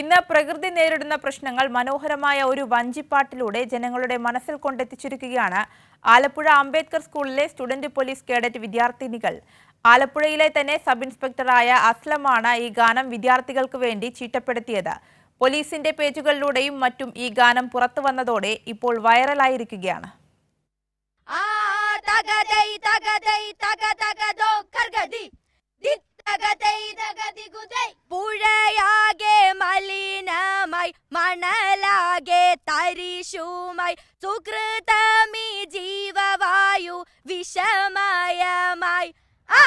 ഇന്ന് പ്രകൃതി നേരിടുന്ന പ്രശ്നങ്ങൾ മനോഹരമായ ഒരു വഞ്ചിപ്പാട്ടിലൂടെ ജനങ്ങളുടെ മനസ്സിൽ കൊണ്ടെത്തിച്ചിരിക്കുകയാണ് ആലപ്പുഴ അംബേദ്കർ സ്കൂളിലെ സ്റ്റുഡന്റ് പോലീസ് കേഡറ്റ് വിദ്യാർത്ഥിനികൾ. ആലപ്പുഴയിലെ തന്നെ സബ് ഇൻസ്പെക്ടറായ അസ്ലമാണ് ഈ ഗാനം വിദ്യാർത്ഥികൾക്ക് വേണ്ടി ചീട്ടപ്പെടുത്തിയത്. പോലീസിന്റെ പേജുകളിലൂടെയും മറ്റും ഈ ഗാനം പുറത്തു വന്നതോടെ ഇപ്പോൾ വൈറലായിരിക്കുകയാണ്. തരിശുമായി സുകൃതമീ ജീവവായു വിഷമയമായി. ആ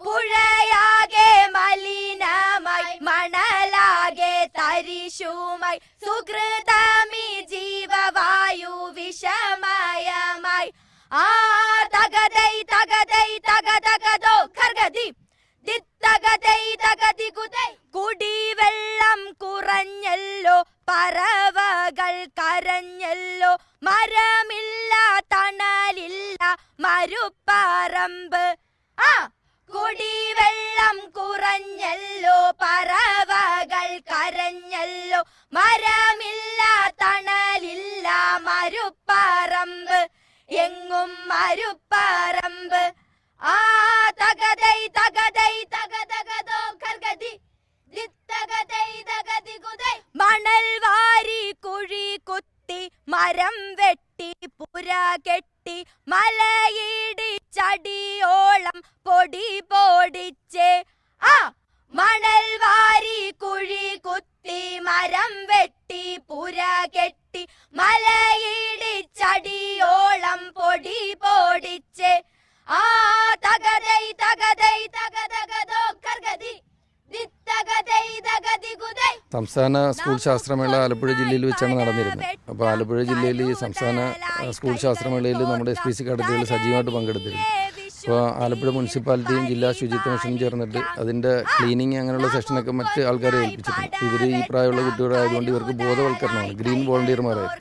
പുഴയാകെ മലിനമായി മണലാകെ തരിശുമായി സുകൃതമീ ജീവവായു വിഷമയമായി. ആ തകതൈ തകതൈ തകതകതോ ഖർഗതി ദിത്തകതൈ തകതി കുതൈ കുടിവെള്ളം പറവകൾ കരഞ്ഞല്ലോ. മരമില്ല തണലില്ല മരുപ്പറമ്പ്. ആ കുടിവെള്ളം കുറഞ്ഞല്ലോ പറവകൾ കരഞ്ഞല്ലോ. മരമില്ല തണലില്ല മരുപ്പറമ്പ്. എങ്ങും മരുപ്പറമ്പ്. പുര കെട്ടി മലയിടിച്ചടിയോളം പൊടി പൊടിച്ചേ. ആ മണൽ വാരി കുഴി കുത്തി മരം വെട്ടി പുര കെട്ടി മലയിടിച്ചടിയോളം പൊടി പൊടിച്ചേ ആ തകതൈ തകതൈ തക തകതോ കർഗതി ദിത്തകതൈ തകതി കുതൈ സംസ്ഥാന സ്കൂൾ ശാസ്ത്രമേള ആലപ്പുഴ ജില്ലയിൽ വെച്ചാണ് നടന്നിരുന്നത്. അപ്പോൾ ആലപ്പുഴ ജില്ലയിൽ ഈ സംസ്ഥാന സ്കൂൾ ശാസ്ത്രമേളയിൽ നമ്മുടെ എസ് പി സി കാഡറ്റുകൾ സജീവമായിട്ട് പങ്കെടുത്തിരുന്നു. അപ്പോൾ ആലപ്പുഴ മുനിസിപ്പാലിറ്റിയും ജില്ലാ ശുചിത്വ മിഷനും ചേർന്നിട്ട് അതിന്റെ ക്ലീനിങ് അങ്ങനെയുള്ള സെഷനൊക്കെ മറ്റ് ആൾക്കാരെ ഏൽപ്പിച്ചിട്ടുണ്ട്. ഇവർ ഈ പ്രായമുള്ള കുട്ടികളായതുകൊണ്ട് ഇവർക്ക് ബോധവൽക്കരണമാണ്. ഗ്രീൻ വോളണ്ടിയർമാരായി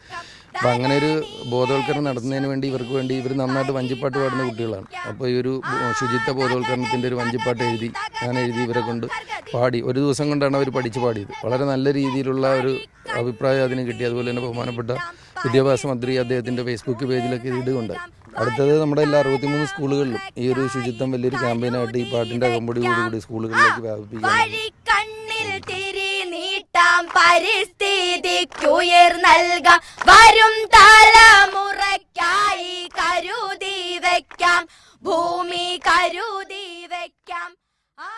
അപ്പോൾ അങ്ങനെ ഒരു ബോധവൽക്കരണം നടത്തുന്നതിന് വേണ്ടി ഇവർക്ക് വേണ്ടി ഇവർ നന്നായിട്ട് വഞ്ചിപ്പാട്ട് പാടുന്ന കുട്ടികളാണ്. അപ്പോൾ ഈ ഒരു ശുചിത്വ ബോധവൽക്കരണത്തിന്റെ ഒരു വഞ്ചിപ്പാട്ട് എഴുതി ഞാൻ എഴുതി ഇവരെ കൊണ്ട് പാടി. ഒരു ദിവസം കൊണ്ടാണ് അവർ പഠിച്ച് പാടിയത്. വളരെ നല്ല രീതിയിലുള്ള ഒരു അഭിപ്രായം അതിന് കിട്ടി. അതുപോലെ തന്നെ ബഹുമാനപ്പെട്ട വിദ്യാഭ്യാസ മന്ത്രി അദ്ദേഹത്തിന്റെ ഫേസ്ബുക്ക് പേജിലൊക്കെ ഇടുകൊണ്ട് അടുത്തത് നമ്മുടെ എല്ലാ അറുപത്തിമൂന്ന് സ്കൂളുകളിലും ഈ ഒരു ശുചിത്വം വലിയൊരു ക്യാമ്പയിനായിട്ട് ഈ പാട്ടിന്റെ അകമ്പടി കൂടി സ്കൂളുകളിലേക്ക് വ്യാപിപ്പിക്കാൻ മാറ്റാം പരിസ്ഥിതിക്കുയർ നൽകാം. വരും തലമുറയ്ക്കായി കരുതി വയ്ക്കാം ഭൂമി കരുതി വയ്ക്കാം ആ